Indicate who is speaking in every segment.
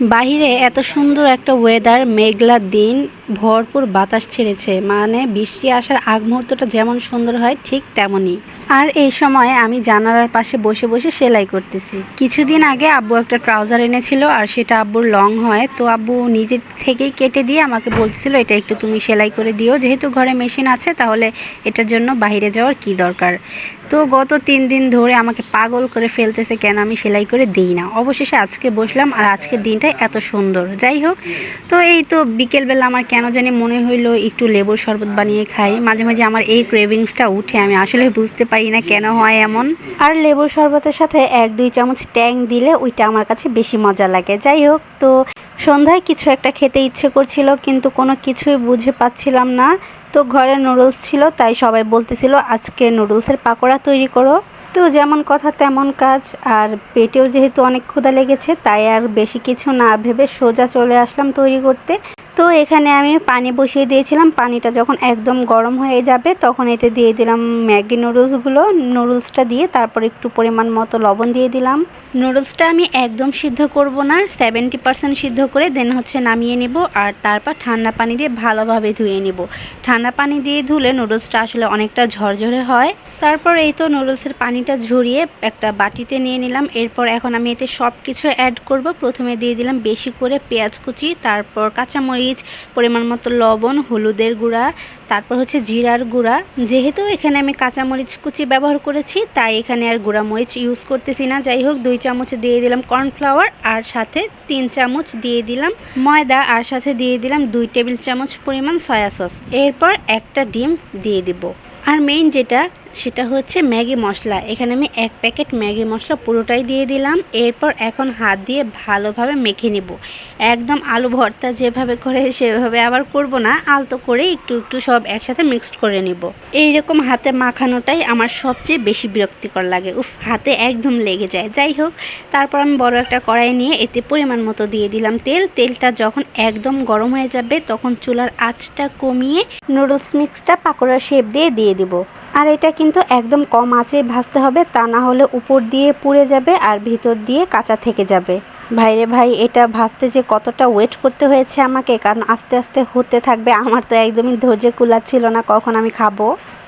Speaker 1: বাহিরে এত সুন্দর একটা ওয়েদার মেঘলা দিন, ভরপুর বাতাস ছেড়েছে। মানে বৃষ্টি আসার আগ মুহূর্তটা যেমন সুন্দর হয়, ঠিক তেমনই। আর এই সময় আমি জানালার পাশে বসে বসে সেলাই করতেছি। কিছুদিন আগে আব্বু একটা ট্রাউজার এনেছিল আর সেটা আব্বুর লং হয়। তো আব্বু নিজে থেকেই কেটে দিয়ে আমাকে বলতেছিল, এটা একটু তুমি সেলাই করে দিও। যেহেতু ঘরে মেশিন আছে, তাহলে এটার জন্য বাইরে যাওয়ার কি দরকার? তো গত তিন দিন ধরে আমাকে পাগল করে ফেলতেছে, কেন আমি সেলাই করে দিই না? অবশেষে আজকে বসলাম আর আজকের দিনটাই এত সুন্দর। যাই হোক, তো এই তো বিকেলবেলা আমার কেন জানি মনে হইল একটু লেবুর শরবত বানিয়ে খাই। মাঝে মাঝে আমার এই ক্রেভিংসটা উঠে, আমি আসলে বুঝতে পারি না কেন হয় এমন। আর লেবুর শরবতের সাথে এক, দুই চামচ ট্যাং দিলে ওইটা আমার কাছে বেশি মজা লাগে। যাই হোক, তো সন্ধ্যায় কিছু একটা খেতে ইচ্ছে করছিল, কিন্তু কোনো কিছুই বুঝে পাচ্ছিলাম না। তো ঘরে নুডলস ছিল, তাই সবাই বলতেছিল, আজকে নুডলসের পাকোড়া তৈরি করো। তো যেমন কথা, তেমন কাজ। আর পেটেও যেহেতু অনেক ক্ষুধা লেগেছে, তাই আর বেশি কিছু না ভেবে সোজা চলে আসলাম তৈরি করতে। তো এখানে আমি পানি বসিয়ে দিয়েছিলাম। পানিটা যখন একদম গরম হয়ে যাবে, তখন এতে দিয়ে দিলাম ম্যাগি নুডলসগুলো। নুডলসটা দিয়ে তারপর একটু পরিমাণ মতো লবণ দিয়ে দিলাম। নুডলসটা আমি একদম সিদ্ধ করব না, সেভেন্টি পার্সেন্ট সিদ্ধ করে দেন হচ্ছে নামিয়ে নিব আর তারপর ঠান্ডা পানি দিয়ে ভালোভাবে ধুয়ে নিব। ঠান্ডা পানি দিয়ে ধুলে নুডলসটা আসলে অনেকটা ঝরঝরে হয়। তারপর এই তো নুডলসের পানিটা ঝরিয়ে একটা বাটিতে নিয়ে নিলাম। এরপর এখন আমি এতে সব কিছু অ্যাড করব। প্রথমে দিয়ে দিলাম বেশি করে পেঁয়াজ কুচি, তারপর কাঁচামরিচ, পরিমাণ মতো লবণ, হলুদের গুঁড়া, তারপর হচ্ছে জিরার গুঁড়া। যেহেতু এখানে আমি কাঁচামরিচ কুচি ব্যবহার করেছি, তাই এখানে আর গুঁড়া মরিচ ইউজ করতেছি না। যাই হোক, দুই চামচ দিয়ে দিলাম কর্নফ্লাওয়ার আর সাথে তিন চামচ দিয়ে দিলাম ময়দা আর সাথে দিয়ে দিলাম দুই টেবিল চামচ পরিমাণ সয়া সস এরপর একটা ডিম দিয়ে দিব। আর মেইন যেটা সেটা হচ্ছে ম্যাগি মশলা। এখানে আমি এক প্যাকেট ম্যাগি মশলা পুরোটাই দিয়ে দিলাম। এরপর এখন হাত দিয়ে ভালোভাবে মেখে নেব। একদম আলু ভর্তা যেভাবে করে সেভাবে আবার করব না, আলতো করে একটু একটু সব একসাথে মিক্সড করে নিব। এইরকম হাতে মাখানোটাই আমার সবচেয়ে বেশি বিরক্তিকর লাগে। উফ, হাতে একদম লেগে যায়। যাই হোক, তারপর আমি বড় একটা কড়াই নিয়ে এতে পরিমাণ মতো দিয়ে দিলাম তেল। তেলটা যখন একদম গরম হয়ে যাবে, তখন চুলার আঁচটা কমিয়ে নুডলস মিক্সটা পাকোড়ার শেপ দিয়ে দিয়ে দিব। আর এটা কিন্তু একদম কম আঁচে ভাজতে হবে, তা না হলে উপর দিয়ে পুড়ে যাবে আর ভিতর দিয়ে কাঁচা থেকে যাবে। ভাইরে ভাই, এটা ভাজতে যে কতটা ওয়েট করতে হয়েছে আমাকে, কারণ আস্তে আস্তে হতে থাকবে। আমার তো একদমই ধৈর্য কুলাচ্ছিল না, কখন আমি খাব?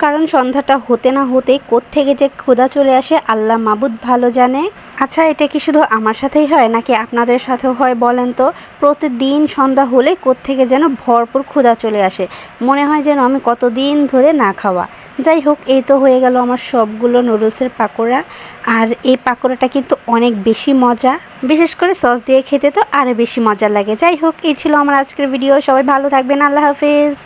Speaker 1: কারণ সন্ধ্যাটা হতে না হতেই কোত্থেকে যে ক্ষুধা চলে আসে, আল্লাহ মাবুদ ভালো জানে। আচ্ছা এটা কি শুধু আমার সাথেই হয়, নাকি আপনাদের সাথেও হয় বলেন তো? প্রতিদিন সন্ধ্যা হলে কোত্থেকে যেন ভরপুর ক্ষুধা চলে আসে। মনে হয় যেন আমি কতদিন ধরে না খাওয়া। যাই হোক, এই তো হয়ে গেল আমার সবগুলো নুডলসের পাকোড়া। আর এই পাকোড়াটা কিন্তু অনেক বেশি মজা। বিশেষ করে সস দিয়ে খেতে তো আরও বেশি মজা লাগে। যাই হোক, এই ছিল আমার আজকের ভিডিও। সবাই ভালো থাকবেন। আল্লাহ হাফিজ।